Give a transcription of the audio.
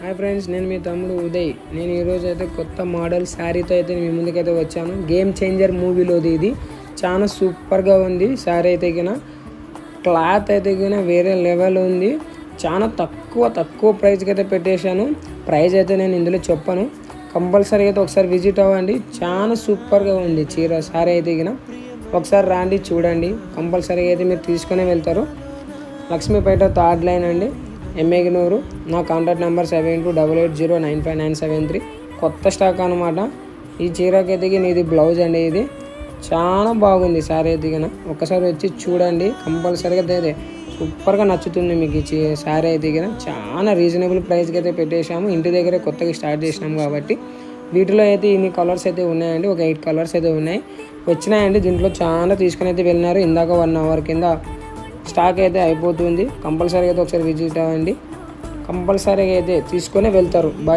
Hi friends నేను మీ తమ్ముడు ఉదయ్. నేను ఈరోజు అయితే కొత్త మోడల్ శారీతో అయితే మీ ముందుకైతే వచ్చాను. గేమ్ చేంజర్ మూవీలోది ఇది. చాలా సూపర్గా ఉంది శారీ అయితే గిన. క్లాత్ అయితే గిన వేరే లెవెల్ ఉంది. చాలా తక్కువ తక్కువ ప్రైస్కి అయితే పెట్టేశాను. ప్రైస్ అయితే నేను ఇందులో చెప్పను. కంపల్సరీ అయితే ఒకసారి విజిట్ అవ్వండి. చాలా సూపర్గా ఉంది చీర శారీ అయితే గిన. ఒకసారి రాండి చూడండి. కంపల్సరీగా అయితే మీరు తీసుకునే వెళ్తారు. లక్ష్మీపేట థర్డ్ లైన్ అండి. ఎమ్మెగ్నూరు నా contact number seven two double eight zero nine five nine seven three కొత్త స్టాక్ అనమాట ఈ చీరకి ఎదిగిన ఇది బ్లౌజ్ అండి ఇది. చాలా బాగుంది సారీ ఎదిగిన. ఒకసారి వచ్చి చూడండి. కంపల్సరీగా అదే సూపర్గా నచ్చుతుంది మీకు ఈ చీ సారీ ఎదిగిన. చాలా రీజనబుల్ ప్రైస్కి అయితే పెట్టేశాము. ఇంటి దగ్గరే కొత్తగా స్టార్ట్ చేసినాము కాబట్టి. వీటిలో అయితే ఇన్ని కలర్స్ అయితే ఉన్నాయండి. ఒక ఎయిట్ కలర్స్ అయితే ఉన్నాయి. వచ్చినాయండి. దీంట్లో చాలా తీసుకుని అయితే వెళ్ళినారు. ఇందాక వన్ అవర్ కింద స్టాక్ అయితే అయిపోతుంది. కంపల్సరీగా అయితే ఒకసారి విజిట్ అవ్వండి. కంపల్సరీగా అయితే తీసుకొని వెళ్తారు. బాయ్